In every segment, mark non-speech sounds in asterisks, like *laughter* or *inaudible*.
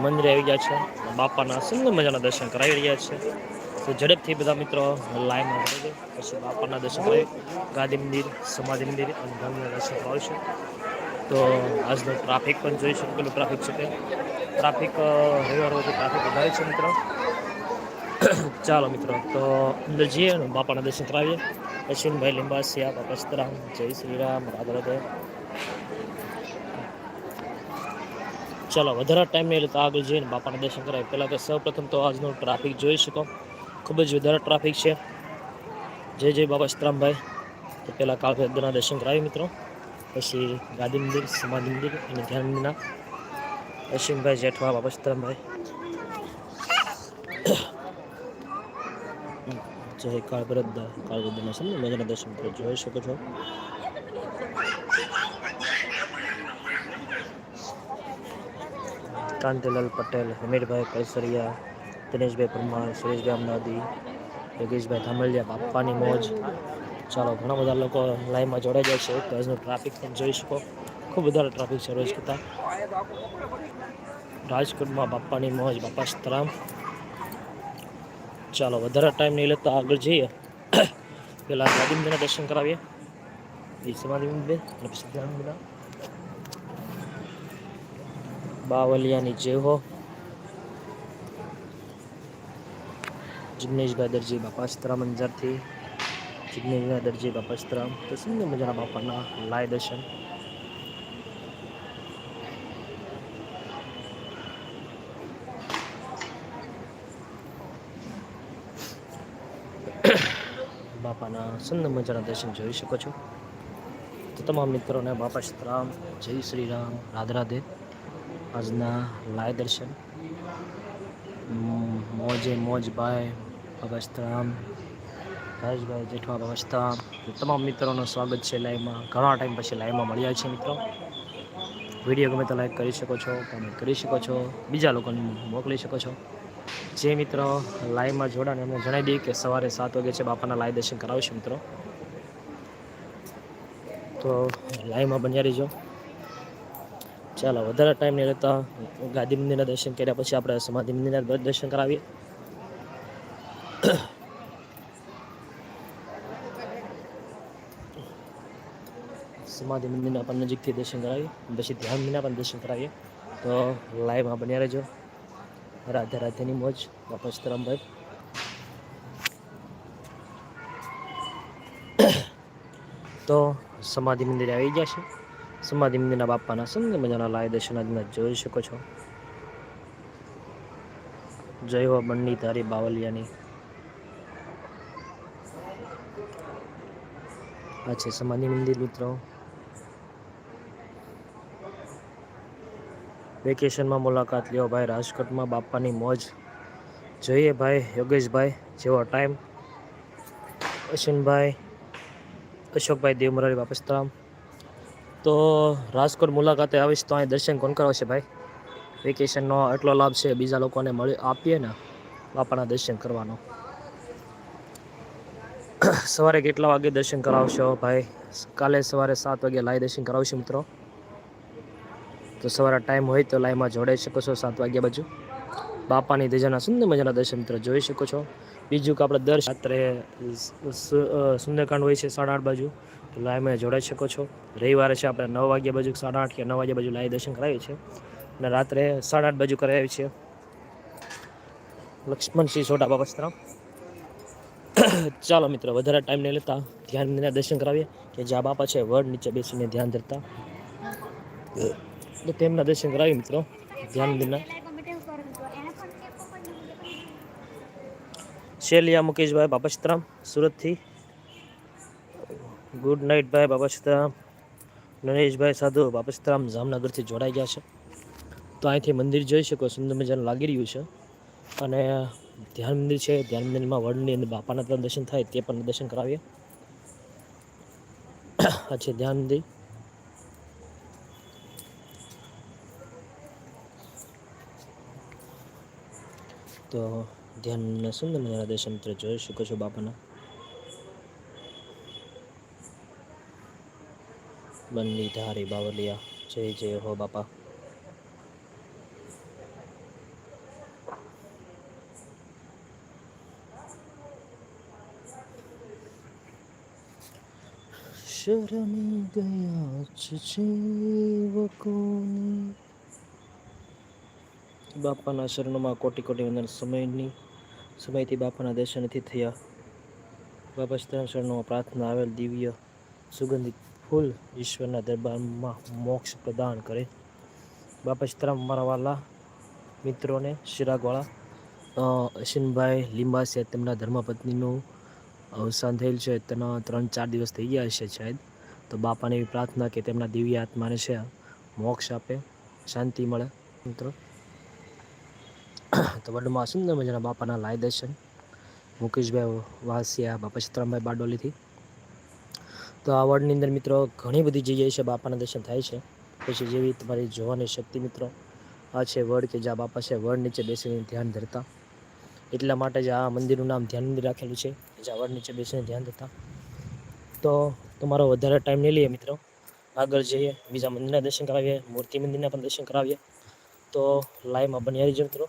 મંદિરે આવી ગયા છે. બાપાના સુંદર મજાના દર્શન કરાવી રહ્યા છે. તો ઝડપથી બધા મિત્રો લાઈનમાં જાય પછી બાપાના દર્શન કરાવી ગાંધી મંદિર, સમાધિ મંદિર અને ધર્મના દર્શન કરાવશે તો આજનો ટ્રાફિક પણ જોઈ શકો પેલું ટ્રાફિક છે તે. ટ્રાફિક રવિવાર વખતે ટ્રાફિક વધારે છે મિત્રો. *coughs* ચાલો મિત્રો, તો અંદર જઈએ બાપાના દર્શન કરાવીએ. અશ્વિનભાઈ લિંબાસિયા, બાપા સીતારામ, જય શ્રી રામ, રાધે રાધે. ચાલો, વધારે ટાઈમ નહીં એટલે તો આગળ જઈને બાપાના દર્શન કરાય પહેલાં તો સૌ પ્રથમ તો આજનો ટ્રાફિક જોઈ શકો. ખૂબ જ વધારે ટ્રાફિક છે. જય જય બાબા સીતરામભાઈ તો પહેલાં કાળભદ્રના દર્શન કરાવી મિત્રો. પછી ગાંધી મંદિર, સમાધિ મંદિર અને ધ્યાન મંદિરના. અશ્વિનભાઈ જેઠવા, બાબા સીતરામભાઈ જય કાળભરત કાળભદ્રના સમય, મજાના દર્શન કરો, જોઈ શકો છો. કાંતિલાલ પટેલ, હમીરભાઈ કળસરિયા, દિનેશભાઈ પરમાર, સુરેશભાઈ અમદાવાદી, યોગેશભાઈ ધામલિયા, બાપ્પાની મોજ. ચાલો, ઘણા બધા લોકો લાઈનમાં જોડાઈ જાય છે. તો આજનું ટ્રાફિક પણ જોઈ શકો. ખૂબ વધારે ટ્રાફિક છે રોજ કરતાં. રાજકોટમાં બાપ્પાની મોજ બાપા સીતારામ ચાલો, વધારે ટાઈમ નહીં લેતા આગળ જઈએ. *coughs* પહેલાં ગાંધી દર્શન કરાવીએ. સમાધિ અને પછી ધ્યાન મંદિરના બાવલિયાની જય હો. જિગ્નેશભાઈ દરજી બાપા સીતરામ અંજારથી. જિગ્નેશભાઈ દરજી બાપા સીતરામ તો સુંદર મજાના બાપાના? લાય દર્શન. બાપાના સુંદર મજાના દર્શન જોઈ શકો છો? તો તમામ મિત્રોને બાપા સીતરામ જય શ્રી રામ, રાધે રાધે. આજના લાય દર્શન. મોજે મોજભાઈ અગસ્તરામ રાજભાઈ જેઠવા અગસ્તરામ તમામ મિત્રોનું સ્વાગત છે લાઈવમાં. ઘણા ટાઈમ પછી લાઈવમાં મળ્યા છે મિત્રો. વીડિયો ગમે તો લાઈક કરી શકો છો કમેન્ટ કરી શકો છો, બીજા લોકોને મોકલી શકો છો. જે મિત્રો લાઈવમાં જોડાને એમને જણાવી દઈએ કે સવારે સાત વાગે છે, બાપાના લાઈવ દર્શન કરાવીશું મિત્રો. તો લાઈવમાં બન્યા રહીજો. ચાલો, વધારે ટાઈમ નહીં રહેતા ગાંધી મંદિરના દર્શન કર્યા પછી આપણે સમાધિ મંદિરના દર્શન કરાવીએ. સમાધિ મંદિરના પણ નજીકથી દર્શન કરાવીએ. પછી ધ્યાન મંદિરના પણ દર્શન કરાવીએ. તો લાઈવમાં બન્યા રહેજો. રાધે રાધેની મોજ. વાપસ સીતારામભાઈ. તો સમાધિ મંદિરે આવી ગયા છે. સમાધિ મંદિરના બાપાના સુંદર મજાના લાય દર્શન આજના જોઈ શકો છો જય હો બંડી તારી બાવલિયાની આ છે સમાધિ મંદિર મિત્રો વેકેશનમાં મુલાકાત લ્યો ભાઈ રાજકોટમાં બાપાની મોજ જોઈએ ભાઈ યોગેશભાઈ જેવો ટાઈમ અશ્વિનભાઈ અશોકભાઈ દેવમરારી બાપસ્તરામ તો રાજકોટ મુલાકાતે આવીશ તો અહીં દર્શન કોણ કરાવશે ભાઈ? વેકેશનનો એટલો લાભ છે, બીજા લોકોને મળી આપીએ ને બાપાના દર્શન કરવાનો. સવારે કેટલા વાગે દર્શન કરાવશો ભાઈ? કાલે સવારે સાત વાગે લાઈ દર્શન કરાવશું મિત્રો. તો સવારે ટાઈમ હોય તો લાઈમાં જોડાઈ શકો છો સાત વાગ્યા બાજુ. બાપાની ધજાના સુંદર મજાના દર્શન મિત્રો જોઈ શકો છો. બીજું કે આપણે દર રાત્રે સુંદરકાંડ હોય છે સાડા આઠ બાજુ. તો લાઈવમાં જોડાઈ શકો છો. રવિવારે છે આપણે નવ વાગ્યા બાજુ, સાડા આઠ કે નવ વાગ્યા બાજુ લાઈ દર્શન કરાવીએ છીએ. અને રાત્રે સાડા આઠ બાજુ કરાવીએ છીએ. લક્ષ્મણસિંહ સોઢા બાબા સીતારામ. ચાલો મિત્રો, વધારે ટાઈમ નહીં લેતા. ધ્યાન દર્શન કરાવીએ કે જ્યાં બાપા છે, વડ નીચે બેસીને ધ્યાન ધરતા. તો તેમના દર્શન કરાવીએ મિત્રો, ધ્યાન મંદિરના શેલિયા મુકેશભાઈ બાપા સીતારામ, સુરતથી ગુડ નાઇટ ભાઈ સીતારામ. નરેશભાઈ સાધુ બાપા સીતારામ જામનગરથી જોડાઈ ગયા છે. તો અહીંથી મંદિર જોઈ શકો, સુંદર મજાનું લાગી રહ્યું છે. અને ધ્યાન મંદિર છે, ધ્યાન મંદિરમાં વડની અંદર બાપાના પણ દર્શન થાય, તે પણ દર્શન કરાવીએ. આ ધ્યાન મંદિર. તો ધ્યાન સુંદર મજાના દર્શન મિત્રો જોઈ શકો છો બાપાના. બન્ની ધારી બાવલિયા. જય જય હો બાપા. શરમી ગયા જીવકોની બાપાના શરણોમાં કોટી કોટી વંદન સમયની, સમયથી બાપાના દર્શન નથી થયા. બાપા શરણોમાં પ્રાર્થના આવેલ દિવ્ય સુગંધિત ફૂલ ઈશ્વરના દરબારમાં મોક્ષ પ્રદાન કરે. બાપા સીતારામ મારા વાલા, મિત્રોને, શિરાગવાળા અશ્વિનભાઈ લીંબાસિયા તેમના ધર્મપત્નીનું અવસાન થયેલ છે. તેના ત્રણ ચાર દિવસ થઈ ગયા હશે શાયદ. તો બાપાને એવી પ્રાર્થના કે તેમના દિવ્ય આત્માને છે મોક્ષ આપે, શાંતિ મળે. મિત્રો, તો વડમાં સુંદર મજાના બાપાના લાય દર્શન? મુકેશભાઈ વાસિયા, બાપા સીતરામભાઈ બારડોલીથી. તો આ વડની અંદર મિત્રો ઘણી બધી જગ્યાએ છે બાપાના દર્શન થાય છે. પછી જેવી તમારી જોવાની શક્તિ મિત્રો, આ છે વડ કે જ્યાં બાપા છે વડ નીચે બેસીને ધ્યાન ધરતા. એટલા માટે જ આ મંદિરનું નામ ધ્યાન મંદિર રાખેલું છે, જ્યાં વડ નીચે બેસીને ધ્યાન ધરતા. તો તમારો વધારે ટાઈમ નહીં લઈએ મિત્રો. આગળ જઈએ, બીજા મંદિરના દર્શન કરાવીએ, મૂર્તિ મંદિરના પણ દર્શન કરાવીએ. તો લાઈવમાં બની રહીજો મિત્રો.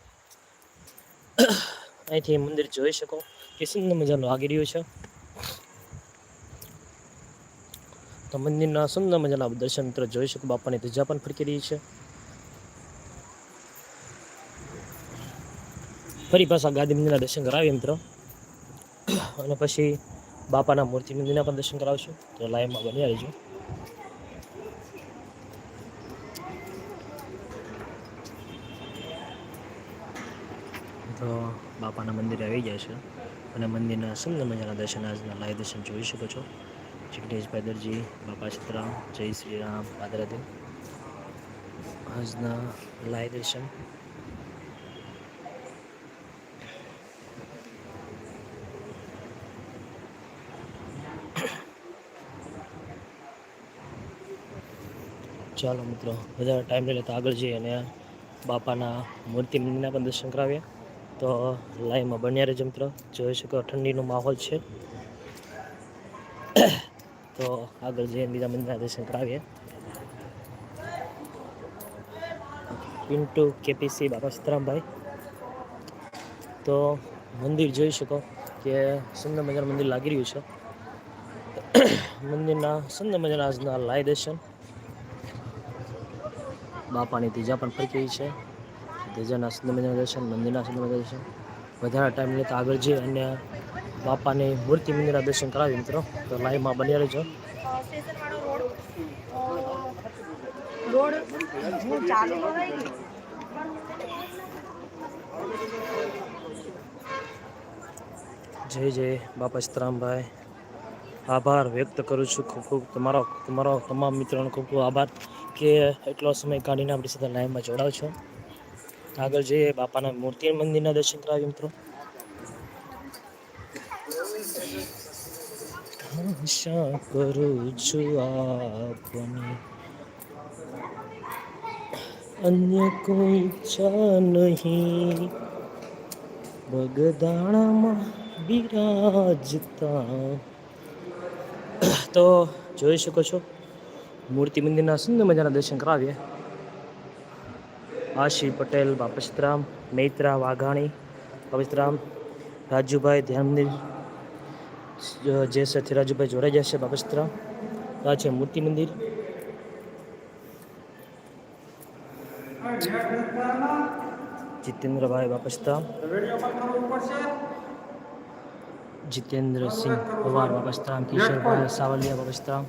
*coughs* અહીંથી મંદિર જોઈ શકો. કે સુંદર મજાનું લાગી રહ્યું છે. તો મંદિરના સુંદર મજાના દર્શન મિત્રો જોઈ શકો, બાપાની ધજા પણ ફરકી રહી છે. ફરી પાછા ગાદી મંદિરના દર્શન કરાવીએ મિત્રો. અને પછી બાપાના મૂર્તિ મંદિરના પણ દર્શન કરાવશું. તો લાઈવમાં બની રહીજો. તો બાપાના મંદિરે આવી ગયા છે. અને મંદિરના સુંદર મજાના દર્શન આજના લાઈવ દર્શન જોઈ શકો છો. જિગ્નેશભાઈ દરજી બાપા સીતરામ જય શ્રી રામ ભાદરાદેવ આજના લાય દર્શન. ચાલો મિત્રો, વધારે ટાઈમ લઈ લેતા આગળ જઈએ અને બાપાના મૂર્તિ મંદિરના પણ દર્શન કરાવીએ. તો લાઈવમાં બન્યા રહેજો મિત્રો. જોઈ શકો ઠંડીનો માહોલ છે. તો આગળ જઈને બીજા મંદિરના દર્શન કરાવીએ. પિન્ટુ, કેપીસી, બાપા સીતારામભાઈ તો મંદિર જોઈ શકો કે સુંદર મજાનું મંદિર લાગી રહ્યું છે. *coughs* મંદિરના સુંદર મજાના આજના લાય દર્શન. બાપાની ત્રીજા પણ ફરકી છે. ત્રીજાના સુંદર મજાના દર્શન, મંદિરના સુંદર મજા દર્શન. વધારે ટાઈમ લેતા આગળ જઈએ અને બાપાની મૂર્તિ મંદિરના દર્શન કરાવી મિત્રો. તો લાઈવમાં બની રહેજો. જય જય બાપા સીતરામભાઈ. આભાર વ્યક્ત કરું છું. ખૂબ ખૂબ તમારો તમારો તમામ મિત્રોનો ખૂબ ખૂબ આભાર કે એટલો સમય કાઢીને આપણી સાથે લાઈવમાં જોડાવ છો. આગળ જઈએ બાપાના મૂર્તિ મંદિરના દર્શન કરાવીએ મિત્રો. આશા કરું છું આપની. અન્ય કોઈ ઈચ્છા નહીં. બગદાણામાં બિરાજતા. તો જોઈ શકો છો, મૂર્તિ મંદિરના સુંદર મજાના દર્શન કરાવીએ. આશી પટેલ બાપસ્તરામ મૈત્રા વાઘાણી બાપસ્તરામ રાજુભાઈ ધ્યાન મંદિર જે સાથે રાજુભાઈ જોડાઈ જશે બાપસ્તરામ આ છે મૂર્તિ મંદિર જીતેન્દ્રભાઈ બાપસ્તરામ જીતેન્દ્રસિંહ પવાર બાપસ્તરામ કિશોરભાઈ સાવલિયા બાપસ્તરામ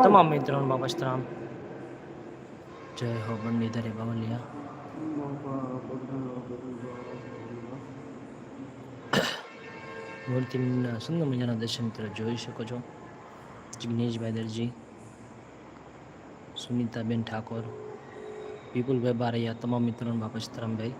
તમામ મિત્રોનો બાપસ્તરામ જય હો બંદીધરે બાવલિયા મૂર્તિના સુંદર મજાના દર્શન તરફ જોઈ શકો છો. જિગ્નેશભાઈ દરજી, સુનિતાબેન ઠાકોર, વિપુલભાઈ બારૈયા, તમામ મિત્રોનો બાપા સીતારામભાઈ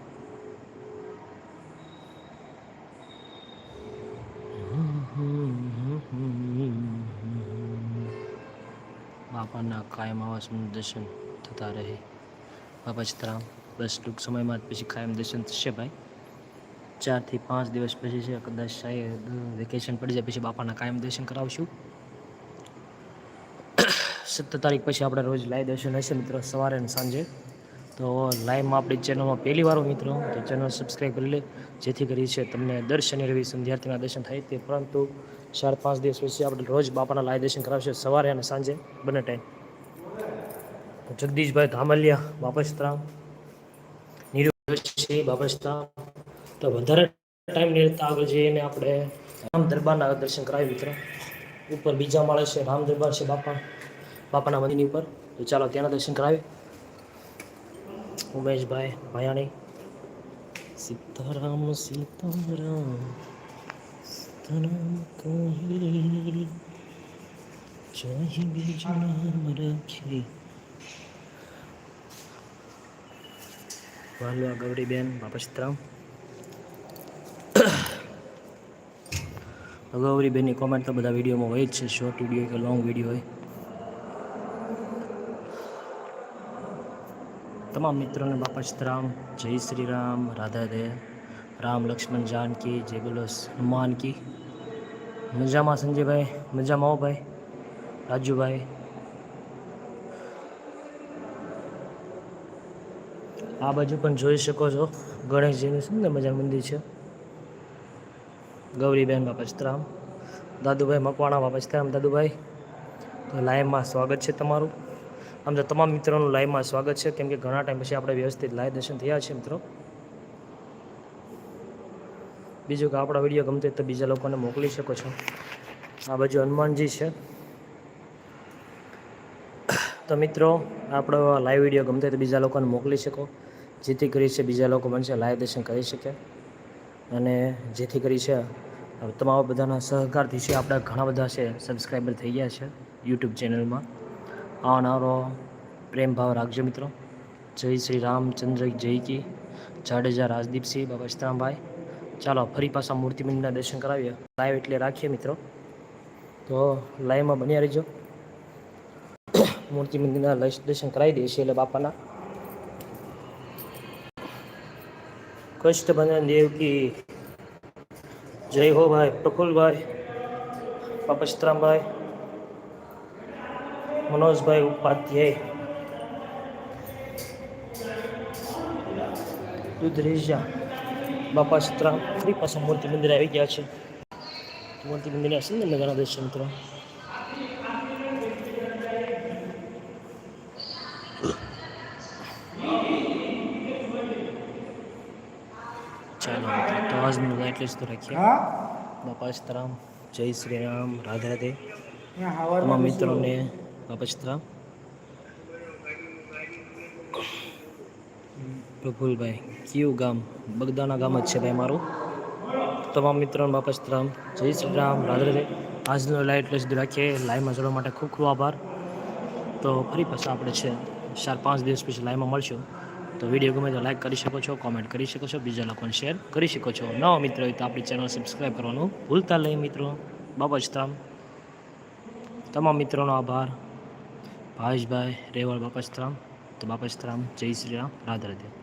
બાપાના કાયમ આવા સુંદર દર્શન થતા રહે. બાપા સીતારામ બસ ટૂંક સમયમાં જ પછી કાયમ દર્શન થશે ભાઈ. ચારથી પાંચ દિવસ પછી છે, કદાચ શાયદ વેકેશન પડી જાય, પછી બાપાના કાયમ દર્શન કરાવશું. સત્તર તારીખ પછી આપણે રોજ લાઈવ દર્શન હશે મિત્રો સવારે અને સાંજે. તો લાઈવમાં આપણી ચેનલમાં પહેલી વાર મિત્રો, તો ચેનલ સબસ્ક્રાઈબ કરી લે, જેથી કરી છે તમને દર શનિ રવિ સંધ્યાર્થીના દર્શન થાય તે પરંતુ ચાર પાંચ દિવસ પછી આપણે રોજ બાપાના લાઈવ દર્શન કરાવશે સવારે અને સાંજે, બંને ટાઈમ જગદીશભાઈ ધામલિયા, બાપસ્તરામ નીરુ બાપસ્તરામ તો વધારે ટાઈમ લેતા આગળ જઈને આપણે રામ દરબારના દર્શન કરાવી મિત્રો. ઉપર બીજા માળે છે રામ દરબાર છે બાપા, બાપાના મંદિરની ઉપર. તો ચાલો ત્યાંના દર્શન કરાવી ઉમેશભાઈ ભાયાણી. સીતારામ સીતારામ સીતારામ કહી, ચાહી બીજું નામ રાખી. વાલવા ગૌરીબેન બાપા સીતારામ. ગૌરીબેનની કોમેન્ટ તો બધા વિડીયોમાં હોય જ છે. શોર્ટ વીડિયો કે લોંગ વીડિયો હોય. તમામ મિત્રોને બાપા રામ જય શ્રી રામ, રાધા દે. રામ લક્ષ્મણ જાનકી, જય બોલો હનુમાન કી. મજામાં સંજયભાઈ? મજામાં આવો ભાઈ? રાજુભાઈ? આ બાજુ પણ જોઈ શકો છો. ગણેશજીનું સુંદર મજા મંદિર છે. ગૌરીબેન બાપસ્તરામ દાદુભાઈ મકવાણા બાપસ્તરામ દાદુભાઈ. તો લાઈવમાં સ્વાગત છે તમારું. આમ તો તમામ મિત્રોનું લાઈવમાં સ્વાગત છે. કેમ કે ઘણા ટાઈમ પછી આપણે વ્યવસ્થિત લાઈવ દર્શન થયા છે મિત્રો. બીજું કે આપણા વીડિયો ગમતો તો બીજા લોકોને મોકલી શકો છો. આ બાજુ હનુમાનજી છે. તો મિત્રો, આપણો લાઈવ વીડિયો ગમતો તો બીજા લોકોને મોકલી શકો. જેથી કરી છે બીજા લોકો મને લાઈવ દર્શન કરી શકે. અને જેથી કરી છે તમારા બધાના સહકારથી છે, આપણા ઘણા બધા છે સબસ્ક્રાઈબર થઈ ગયા છે યુટ્યુબ ચેનલમાં આવનારો પ્રેમ ભાવ રાખજો મિત્રો. જય શ્રી રામચંદ્ર, જય કી. જાડેજા રાજદીપસિંહ બાબા સીતારામભાઈ. ચાલો, ફરી પાછા મૂર્તિ મંદિરના દર્શન કરાવીએ. લાઈવ એટલે રાખીએ મિત્રો. તો લાઈવમાં બન્યા રહેજો. મૂર્તિ મંદિરના દર્શન કરાવી દઈએ છીએ એટલે બાપાના. કષ્ટભંજન દેવ કી જય હો ભાઈ, પ્રફુલભાઈ બાપા સીતારામભાઈ મનોજભાઈ ઉપાધ્યાય દુધરેજા બાપા સીતરામ ફરી પાછા મૂર્તિ મંદિર આવી ગયા છે. મૂર્તિ મંદિરના ને મજાના દર્શન મિત્રો ચાલો તો આજનું એટલે જ તો રાખીએ. બાપા સીતારામ જય શ્રી રામ રાધે રાધે. તમામ મિત્રોને બાપા સીતારામ પ્રફુલભાઈ કયું ગામ? બગદાના ગામ જ છે ભાઈ મારું. તમામ મિત્રોને બાપા સીતારામ જય શ્રી રામ રાધે રાધે. આજનો લાઈટ એટલે સુધી રાખીએ. લાઈવમાં જોડવા માટે ખૂબ ખૂબ આભાર. તો ફરી પાછા આપણે છે ચાર પાંચ દિવસ પછી લાઈવમાં મળશું. તો વીડિયો ગમે તો લાઈક કરી શકો છો કોમેન્ટ કરી શકો છો, બીજા લોકોને શેર કરી શકો છો. નવો મિત્રો હોય તો આપણી ચેનલ સબસ્ક્રાઈબ કરવાનું ભૂલતા નહીં મિત્રો. બાપજતામ તમામ મિત્રોનો આભાર. ભાવેશભાઈ, રેવળ બાપા સીતારામ તો બાપા સીતારામ જય શ્રી રામ. રાધે રાધે.